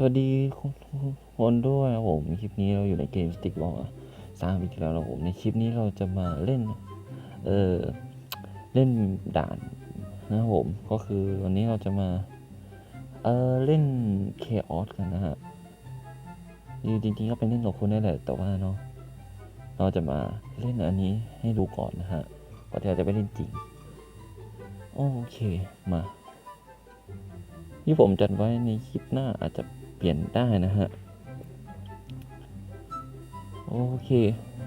สวัสดีทุกคนด้วยนะครับผมคลิปนี้เราอยู่ในเกมสติ๊กบอลสามปีที่แล้วนะครับผมในคลิปนี้เราจะมาเล่นเออเล่นด่านนะครับผมก็คือวันนี้เราจะมาเออเล่นเคออสกันนะฮะจริงๆก็เป็นเล่นกับคนได้แหละแต่ว่าเนาะเราจะมาเล่นอันนี้ให้ดูก่อนนะฮะก่อนที่เราจะไปเล่นจริงโอเคมาที่ผมจัดไว้ในคลิปหน้าอาจจะ เปลี่ยนได้นะฮะ โอเค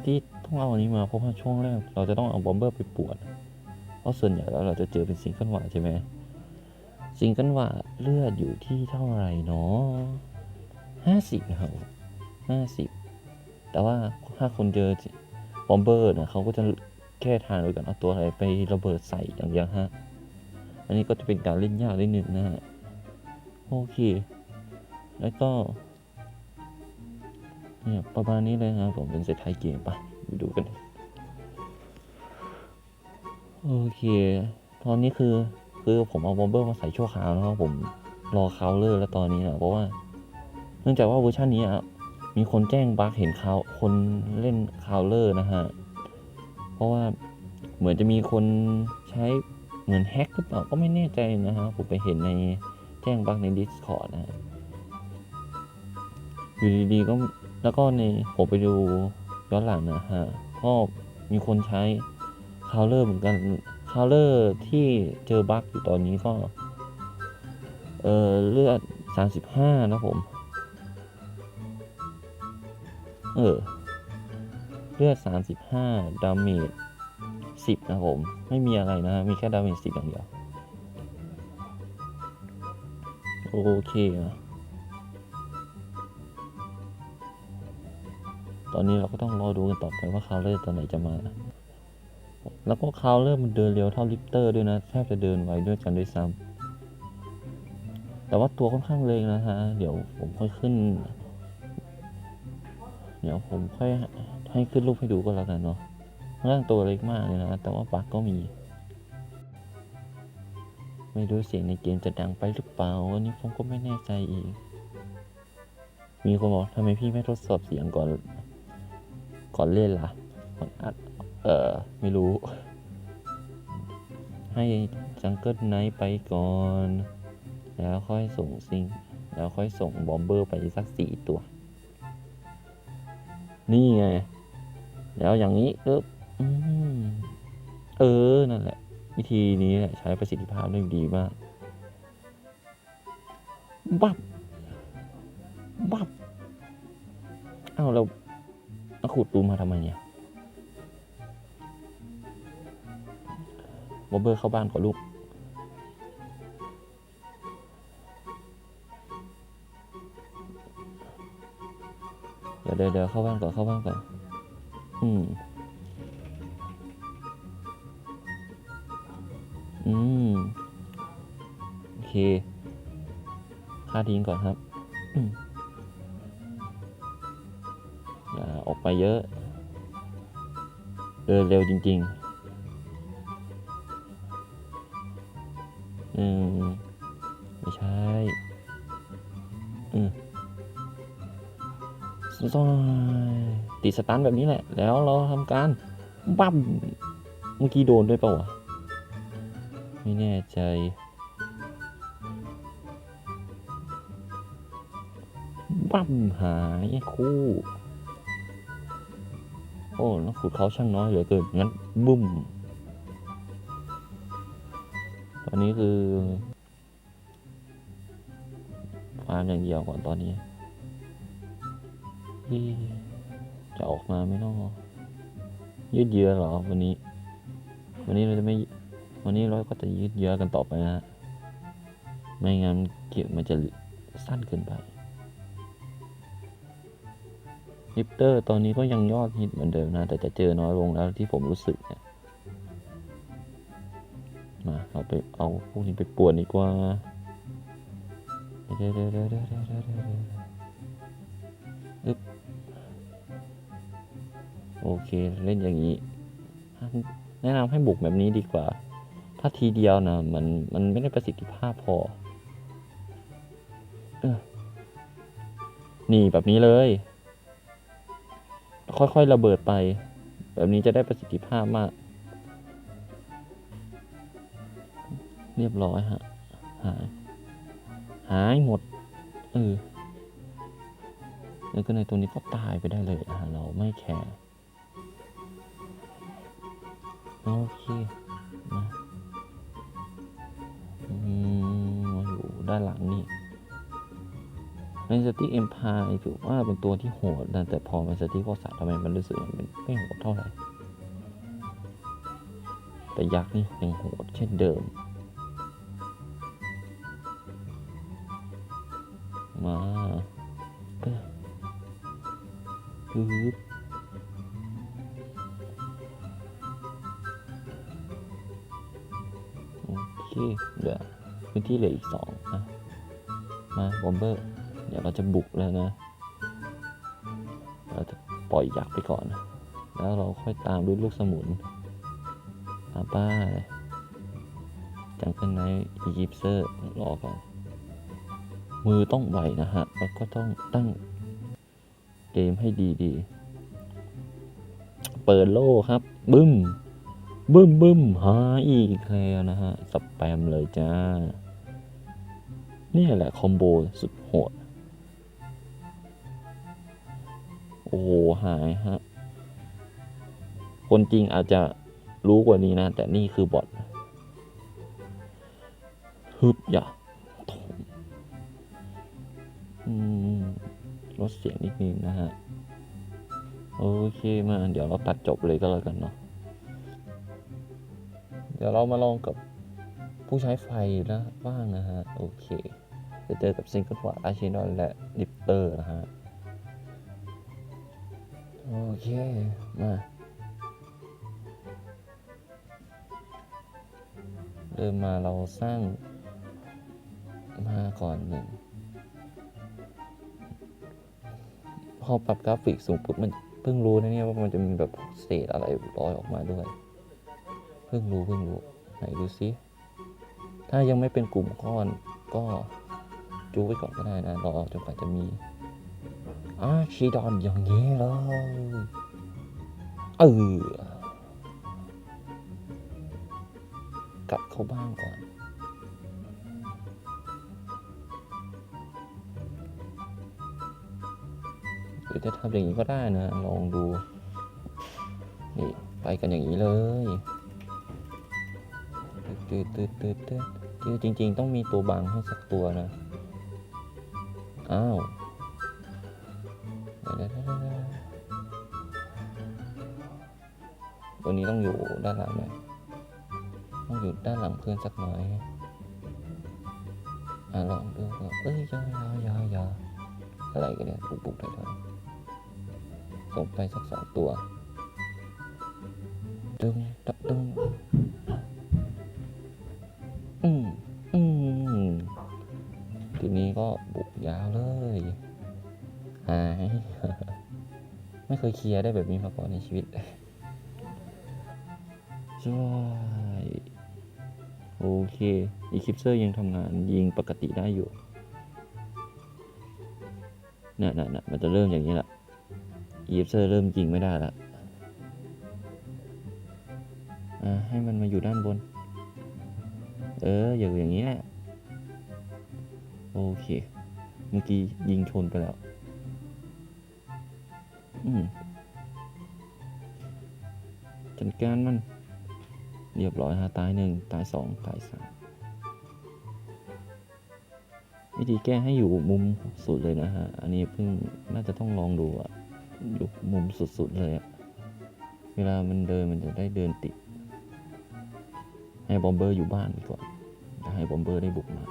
ที่ต้องเอาอันนี้มาเพราะว่าช่วงแรกเราจะต้องเอาบอมเบอร์ไปปวด เพราะส่วนใหญ่แล้วเราจะเจอเป็นซิงเกิลหวาใช่ไหมซิงเกิลหวาเลือดอยู่ที่เท่าไหร่เนาะห้าสิบนะครับห้าสิบแต่ว่าถ้าคนเจอบอมเบอร์นะเขาก็จะแค่ทางโดยการเอาตัวอะไรไประเบิดใส่อย่างเดียวฮะ อันนี้ก็จะเป็นการเล่นยากนิดนึงนะฮะ โอเค แล้วก็เนี่ยประมาณนี้เลยครับผมเป็นเซตไทยเกมปะไปดูกัน โอเค ตอนนี้คือคือผมเอาบอมเบอร์มาใส่ชั่วคราวนะครับผมรอคาเลอร์แล้วตอนนี้นะเพราะว่า เนื่องจากว่าเวอร์ชันนี้อะมีคนแจ้งบั๊กเห็นคาวคนเล่นคาวเลอร์นะฮะ เพราะว่าเหมือนจะมีคนใช้เหมือนแฮกหรือเปล่าก็ไม่แน่ใจนะฮะผมไปเห็นในแจ้งบั๊กใน Discord นะฮะ อยู่ดีๆก็แล้วก็ในผมไปดูย้อนหลังนะฮะก็มีคนใช้คาวเลอร์เหมือนกันคาวเลอร์ที่เจอบั๊กอยู่ตอนนี้ก็ เออเลือด 35 นะผม เออ เลือด 35 ดาเมจ10 นะผม ไม่มีอะไรนะ มีแค่ดาเมจ10 อย่างเดียว โอเคนะ ตอนนี้เราก็ต้องรอดูกันต่อไปว่าคาวเลอร์ตอนไหนจะมา แล้วก็คาวเลอร์มันเดินเร็วเท่าลิปเตอร์ด้วยนะแทบจะเดินไวด้วยกันด้วยซ้ำแต่ว่าตัวค่อนข้างเล็กนะฮะเดี๋ยวผมค่อยขึ้น เดี๋ยวผมค่อยให้ขึ้นรูปให้ดูก็แล้วกันเนาะร่างตัวเล็กมากเลยนะ แต่ว่าบักก็มี ไม่รู้เสียงในเกมจะดังไปหรือเปล่าอันนี้ผมก็ไม่แน่ใจอีก มีคนบอกทำไมพี่ไม่ทดสอบเสียงก่อน ก่อนเล่นล่ะก่อนอัดเออไม่รู้ ให้จังเกิลไนท์ไปก่อน แล้วค่อยส่งซิง แล้วค่อยส่งบอมเบอร์ไปสักสี่ตัว นี่ไง แล้วอย่างนี้ปึ๊บอืมเออ นั่นแหละ วิธีนี้แหละใช้ประสิทธิภาพได้ดีมาก บับ บับอ้าวเรา เอาขุดตูมาทำไมเนี่ยบอบเบอร์เข้าบ้านก่อนลูก เดี๋ยวเดี๋ยวเข้าบ้านก่อนเข้าบ้านก่อน อืม อืม โอเค ค่าทิ้งก่อนครับ ไปเยอะ เดินเร็วจริงๆ อืม ไม่ใช่ อืมต้องติดสตันแบบนี้แหละ แล้วเราทำการบั้มเมื่อกี้โดนด้วยเปล่าวะ ไม่แน่ใจบั้มหายคู่ อ้แล้วขุดเขาช่างน้อยเหลือเกินงั้นบุ้มตอนนี้คือฟาร์มอย่างเดียวก่อนตอนนี้ที่จะออกมาไหม่นอยืดเยื้อหรอวันนี้ วันนี้เราจะไม่วันนี้เราก็จะยืดเยื้อกันต่อไปนะฮะไม่งั้นเก็บมันจะสั้นเกินไป ลิปเตอร์ตอนนี้ก็ยังยอดฮิตเหมือนเดิมนะ แต่จะเจอน้อยลงแล้วที่ผมรู้สึกเนี่ยมาเราไปเอาพวกนี้ไปป่วนดีกว่าเดเดเดเดเดเดเดี๋ยวอึ๊บโอเคเล่นอย่างนี้ แนะนำให้บุกแบบนี้ดีกว่า ถ้าทีเดียวนะมันมันไม่ได้ประสิทธิภาพพอออนี่แบบนี้เลย ค่อยๆระเบิดไป แบบนี้จะได้ประสิทธิภาพมาก เรียบร้อยฮะ หาย หายหมด เออแล้วก็ในตัวนี้ก็ตายไปได้เลยอะเราไม่แคร์โอเคนะอืมอยู่ด้านหลังนี่ ในสติเอ็มพายถือว่าเป็นตัวที่โหดนะแต่พอมาสติโคสัตทำไมมันรู้สึกมันไม่โหดเท่าไหร่ แต่ยักษ์นี่ยังโหดเช่นเดิม มาเออฮึบโอเคเหลือพื้นที่เหลืออีกสองนะ มาบอมเบอร์ เดี๋ยวเราจะบุกแล้วนะ เราจะปล่อยยักษ์ไปก่อนนะแล้วเราค่อยตามด้วยลูกสมุนตามป้าจังเกิลไนท์อียิปเซอร์รอก่อน มือต้องไหวนะฮะ แล้วก็ต้องตั้งเกมให้ดีๆ เปิดโล่ครับ บึ้ม บึ้มบึ้มหาอีกแล้วนะฮะ สแปมเลยจ้า นี่แหละคอมโบสุดโหด โอ้โหหายฮะ คนจริงอาจจะรู้กว่านี้นะ แต่นี่คือบอทฮึบอย่าโถมลดเสียงนิดนึงนะฮะ โอเคมาเดี๋ยวเราตัดจบเลยก็แล้วกันเนาะเดี๋ยวเรามาลองกับผู้ใช้ไฟนะบ้างนะฮะ โอเคจะเจอกับซิงเกิลวาร์อาชินอนและดิปเตอร์นะฮะ โอเค มา เริ่มมาเราสร้างมาก่อนหนึ่งพอปรับกราฟิกสูงปุ๊บมันเพิ่งรู้นะเนี่ยว่ามันจะมีแบบเศษอะไรลอยออกมาด้วย เพิ่งรู้เพิ่งรู้ ไหนดูซิ ถ้ายังไม่เป็นกลุ่มก้อนก็จูไว้ก่อนก็ได้นะรอจนกว่าจะมี อาชีดอนอย่างนี้เลยเออกลับเข้าบ้านก่อน หรือจะทำอย่างนี้ก็ได้นะ ลองดู นี่ ไปกันอย่างนี้เลยตืดตืดตืดตืดจริง ๆ ต้องมีตัวบังให้สักตัวนะ อ้าว ตัวนี้ต้องอยู่ด้านหลังหน่อยต้องอยู่ด้านหลังเพื่อนสักหน่อยอะลองดูก่อนเอ้ยยอยาอยาอยาอะไรกันเนี่ยปุกปุกๆถอยๆส่งไปสักสองตัว ดึงตัดดึง เคยเคลียร์ได้แบบนี้มาก่อนในชีวิตใช่โอเค อีคิปเซอร์ยังทำงานยิงปกติได้อยู่น่ะน่ะน่ะมันจะเริ่มอย่างนี้ละอีคิปเซอร์เริ่มยิงไม่ได้ละอ่าให้มันมาอยู่ด้านบน เออ อยู่อย่างนี้แหละ โอเค เมื่อกี้ยิงชนไปแล้ว จัดการมัน เรียบร้อยฮะตายหนึ่งตายสองตายสามวิธีแก้ให้อยู่มุมสุดเลยนะฮะ อันนี้เพิ่งน่าจะต้องลองดูอะอยู่มุมสุดๆเลยอะเวลามันเดินมันจะได้เดินติด ให้บอมเบอร์อยู่บ้านดีกว่าจะให้บอมเบอร์ได้บุกมา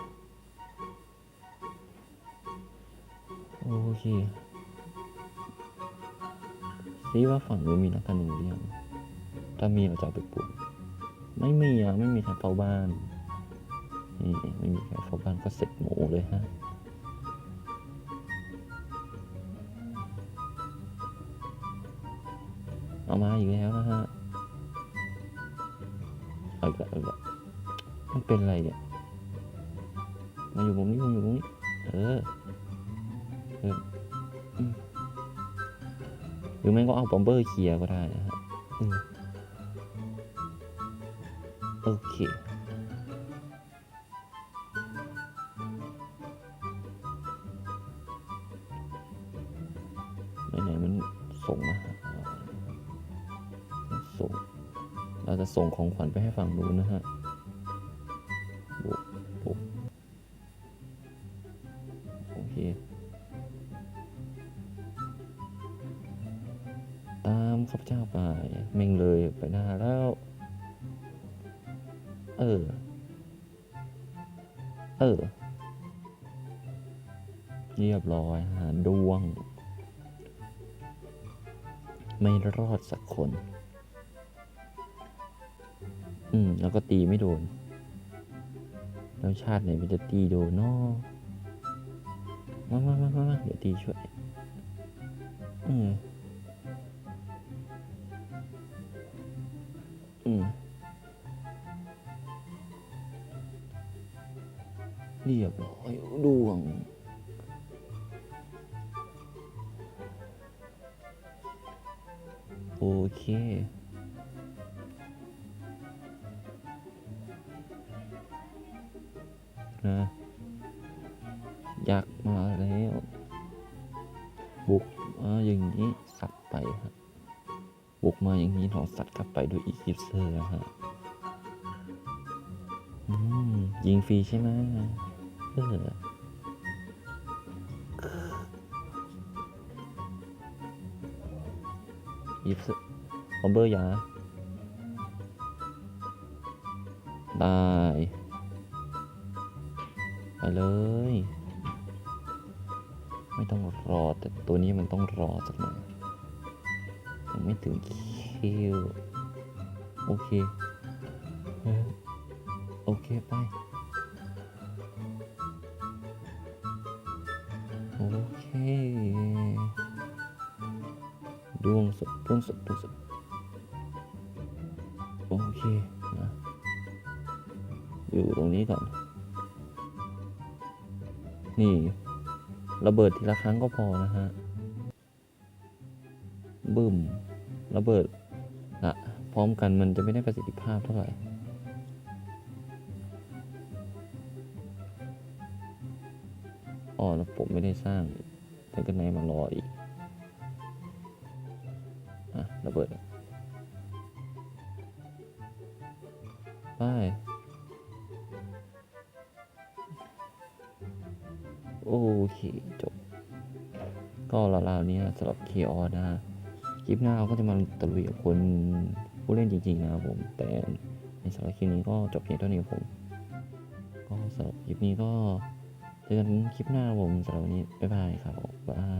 โอเค ซีว่าฝั่งนู้นมีนักการเมืองหรือยังถ้ามีเราจะเอาไปปลุกไม่มีอะไม่มีใครเฝ้าบ้านนี่ไม่มีใครเฝ้าบ้านก็เสร็จหมูเลยฮะเอามาอีกแล้วนะฮะเอาอีกแล้วเอาล้วมันเป็นอะไรเนี่ยมาอยู่มุมนี้มาอยู่มุมนี้เออเออ หรือไม่ก็เอาบอมเบอร์เคลียร์ก็ได้นะฮะอืมโอเคไหนๆมันส่งมาหาส่ง เราจะส่งของขวัญไปให้ฝั่งนู้นนะฮะ ยบร้อยหาดวง ไม่รอดสักคน อืม แล้วก็ตีไม่โดน แล้วชาติไหนมันจะตีโดนนาะมามามามาเดี๋ยวตีช่วย อืม อืมเรียบร้อยดวง โอเค นะยักษ์มาแล้ว บุกมาอย่างนี้สัตว์ไปฮะบุกมาอย่างนี้เราสัตว์กลับไปด้วยอีคิปเซอร์ฮะยิงฟรีใช่ไหมเออ ยิปเซอร์บอมเบอร์ยาได้ไปเลย ไม่ต้องรอ แต่ตัวนี้มันต้องรอสักหน่อยยังไม่ถึงคิว โอเคเออโอเค ไป โอเค ดวงสดดวงสดดวงสดโอเคนะอยู่ตรงนี้ก่อน นี่ระเบิดทีละครั้งก็พอนะฮะบึ้มระเบิดอะพร้อมกันมันจะไม่ได้ประสิทธิภาพเท่าไหร่อ๋อแล้วผมไม่ได้สร้างแต่กันไหนมารออีก ปิดไปโอเค จบ ก็ราวๆนี้สำหรับเคออนะฮะคลิปหน้าเราก็จะมาตะลุยกับคนผู้เล่นจริงๆนะครับผม แต่ในสำหรับคลิปนี้ก็จบเพียงเท่านี้ผม ก็สำหรับคลิปนี้ก็เจอกันคลิปหน้าผมสำหรับวันนี้ บ๊ายบายครับผมบาย